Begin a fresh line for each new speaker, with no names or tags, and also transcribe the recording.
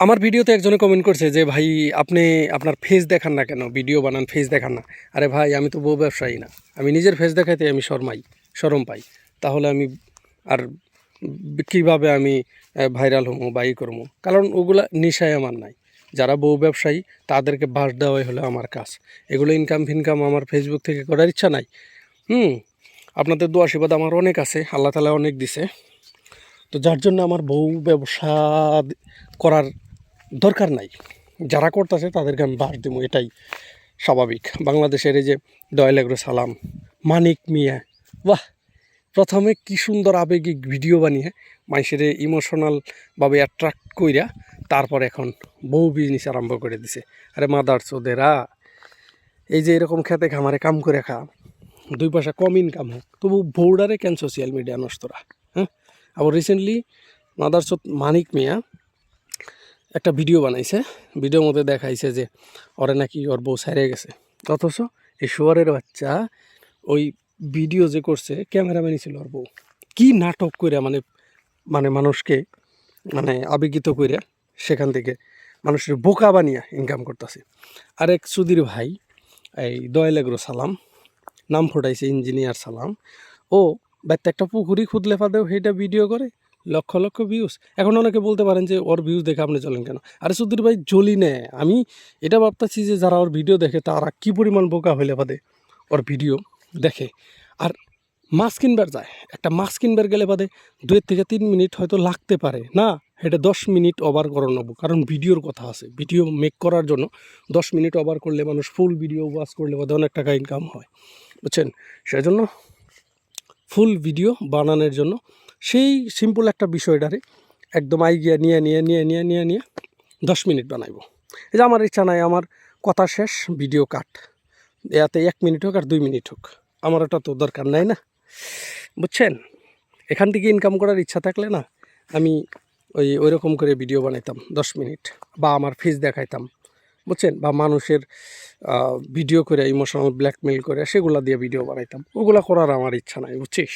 আমার ভিডিওতে একজনে কমেন্ট করছে যে, ভাই, আপনি আপনার ফেস দেখান না কেন? ভিডিও বানান ফেস দেখান না। আরে ভাই, আমি তো বউ ব্যবসায়ী না। আমি নিজের ফেস দেখাইতে আমি শরমাই শরম পাই। তাহলে আমি আর কীভাবে আমি ভাইরাল হব বা ই করব কারণ ওগুলা নেশায় আমার নাই। যারা বউ ব্যবসায়ী, তাদেরকে বাস দেওয়াই হলো আমার কাজ। এগুলো ইনকাম ফিনকাম আমার ফেসবুক থেকে করার ইচ্ছা নাই। হুম, আপনাদের দু আশীর্বাদ আমার অনেক আছে, আল্লাহ তালা অনেক দিছে। তো যার জন্য আমার বউ ব্যবসা করার দরকার নাই। যারা করতেছে তাদেরকে আমি বাস দেবো এটাই স্বাভাবিক। বাংলাদেশের এই যে দয়ালেগ্র সালাম, মানিক মিয়া, বাহ! প্রথমে কি সুন্দর আবেগিক ভিডিও বানিয়ে মানুষের ইমোশনালভাবে অ্যাট্রাক্ট কইরা তারপর এখন বহু বিজনেস আরম্ভ করে দিছে। আরে মাদার চোদেরা এই যে এরকম খেতে খামারে কাম করে খা। দুই পয়সা কম ইনকাম হোক, তবু বৌডারে কেন সোশ্যাল মিডিয়া নষ্টরা হ্যাঁ? আবার রিসেন্টলি মাদার চোদ মানিক মিয়া একটা ভিডিও বানাইছে। ভিডিওর মধ্যে দেখাইছে যে ওরে নাকি ওর বউ সারে গেছে। অথচ এই শুয়ারের বাচ্চা ওই ভিডিও যে করছে, ক্যামেরাম্যানই ছিল ওর বউ। কি নাটক করে মানে মানে মানুষকে মানে আবেগিত করে সেখান থেকে মানুষের বোকা বানিয়ে ইনকাম করতেছে। আরেক সুধীর ভাই, এই দয়ালেগ্রো সালাম, নাম ফোটাইছে ইঞ্জিনিয়ার সালাম। ও ব্যক্তি একটা পুকুরি খুদলে ফাদেও সেইটা ভিডিও করে। লক্ষ লক্ষ ভিউজ এখন অনেকে বলতে পারেন যে, ওর ভিউজ দেখে আপনি চলেন কেন? আরে সুধীর ভাই, জ্বলি নে। আমি এটা ভাবতেছি যে, যারা ওর ভিডিও দেখে, তারা কি পরিমাণ বোকা হইলে বাদে ওর ভিডিও দেখে। আর মাছ কিনবার যায়। একটা মাছ কিনবার গেলে বাদে দুই থেকে তিন মিনিট হয়তো লাগতে পারে। না এটা দশ মিনিট ওভার করে নেব। কারণ ভিডিওর কথা আছে। ভিডিও মেক করার জন্য দশ মিনিট ওভার করলে মানুষ ফুল ভিডিও ওয়াচ করলে বাদে অনেক টাকা ইনকাম হয়। বুঝছেন? সেজন্য ফুল ভিডিও বানানোর জন্য সেই সিম্পল একটা বিষয়টারে একদম আইগিয়া নিয়ে নিয়ে নিয়ে নিয়ে নিয়ে নিয়ে দশ মিনিট বানাইবো। এই যে আমার ইচ্ছা নাই, আমার কথা শেষ ভিডিও কাট এতে এক মিনিট হোক আর দুই মিনিট হোক। আমার ওটা তো দরকার নাই না। বুঝছেন? এখান থেকে ইনকাম করার ইচ্ছা থাকলে না, আমি ওই ওই রকম করে ভিডিও বানাইতাম দশ মিনিট। বা আমার ফেস দেখাইতাম। বুঝছেন? বা মানুষের ভিডিও করে ইমোশনাল ব্ল্যাকমেল করে, সেগুলা দিয়ে ভিডিও বানাইতাম। ওগুলা করার আমার ইচ্ছা নাই, বুঝছিস?